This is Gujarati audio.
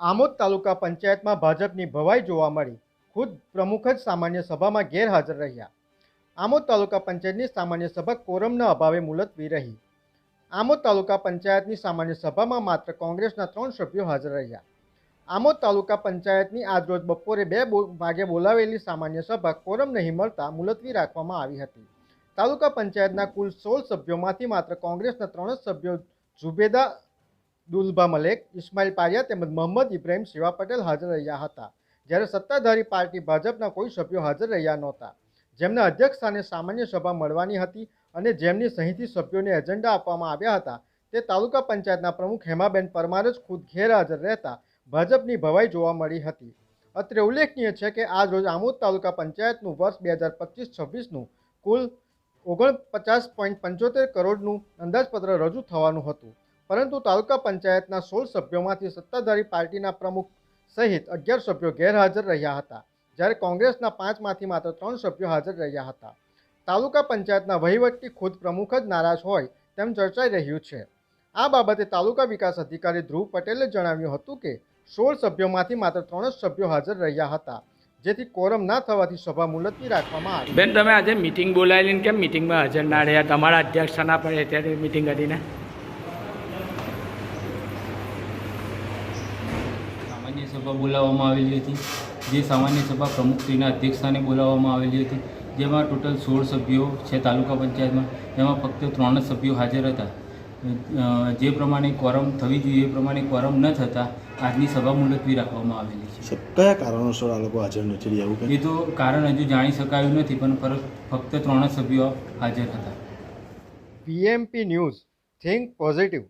આમોદ તાલુકા પંચાયતમાં ભાજપની ભવાઈ જોવા મળી. ખુદ પ્રમુખ જ સામાન્ય સભામાં ગેરહાજર રહ્યા. આમોદ તાલુકા પંચાયતની સામાન્ય સભા કોરમના અભાવે મુલતવી રહી. આમોદ તાલુકા પંચાયતની સામાન્ય સભામાં માત્ર કોંગ્રેસના ત્રણ સભ્યો હાજર રહ્યા. આમોદ તાલુકા પંચાયતની આજરોજ બપોરે બે વાગે બોલાવેલી સામાન્ય સભા કોરમ નહીં મળતા મુલતવી રાખવામાં આવી હતી. તાલુકા પંચાયતના કુલ સોળ સભ્યોમાંથી માત્ર કોંગ્રેસના ત્રણ જ સભ્યો ઝુબેદા દુલભા મલેક, ઇસ્માઇલ પારિયા તેમજ મોહમ્મદ ઇબ્રાહીમ શિવા પટેલ હાજર રહ્યા હતા. જ્યારે સત્તાધારી પાર્ટી ભાજપના કોઈ સભ્યો હાજર રહ્યા નહોતા. જેમના અધ્યક્ષ સ્થાને સામાન્ય સભા મળવાની હતી અને જેમની સહીથી સભ્યોને એજન્ડા આપવામાં આવ્યા હતા, તે તાલુકા પંચાયતના પ્રમુખ હેમાબેન પરમાર જ ખુદ ગેરહાજર રહેતા ભાજપની ભવાઈ જોવા મળી હતી. અત્રે ઉલ્લેખનીય છે કે આજ રોજ આમોદ તાલુકા પંચાયતનું વર્ષ બે હજાર પચીસ છવ્વીસનું કુલ ઓગણપચાસ પોઈન્ટ પંચોતેર કરોડનું અંદાજપત્ર રજૂ થવાનું હતું. પરંતુ તાલુકા પંચાયતના સોળ સભ્યોમાંથી સત્તાધારી પાર્ટીના પ્રમુખ સહિત અગિયાર સભ્યો ગેરહાજર રહ્યા હતા, જ્યારે કોંગ્રેસના પાંચમાંથી માત્ર ત્રણ સભ્યો હાજર રહ્યા હતા. તાલુકા પંચાયતના વહીવટી ખુદ પ્રમુખ જ નારાજ હોય તેમ ચર્ચાઈ રહ્યું છે. આ બાબતે તાલુકા વિકાસ અધિકારી ધ્રુવ પટેલે જણાવ્યું હતું કે, સોળ સભ્યોમાંથી માત્ર ત્રણ જ સભ્યો હાજર રહ્યા હતા, જેથી કોરમ ના થવાથી સભા મુલતવી રાખવામાં આવી. બેન, તમે આજે મિટિંગ બોલાવેલી કેમ મિટિંગમાં હાજર ના રહ્યા? તમારા અધ્યક્ષના પણ અત્યારે મિટિંગ કરીને સામાન્ય સભા બોલાવવામાં આવેલી હતી. જે સામાન્ય સભા પ્રમુખશ્રીના અધ્યક્ષસ્થાને બોલાવવામાં આવેલી હતી. જેમાં ટોટલ સોળ સભ્યો છે તાલુકા પંચાયતમાં. જેમાં ફક્ત ત્રણ જ સભ્યો હાજર હતા. જે પ્રમાણે ક્વોરમ થવી જોઈએ એ પ્રમાણે ક્વોરમ ન થતાં આજની સભા મુલતવી રાખવામાં આવેલી છે. કયા કારણોસર આ લોકો હાજર નથી રહ્યા? એવું એ તો કારણ હજુ જાણી શકાયું નથી પણ ફક્ત ત્રણ જ સભ્યો હાજર હતા. PMP news think positive.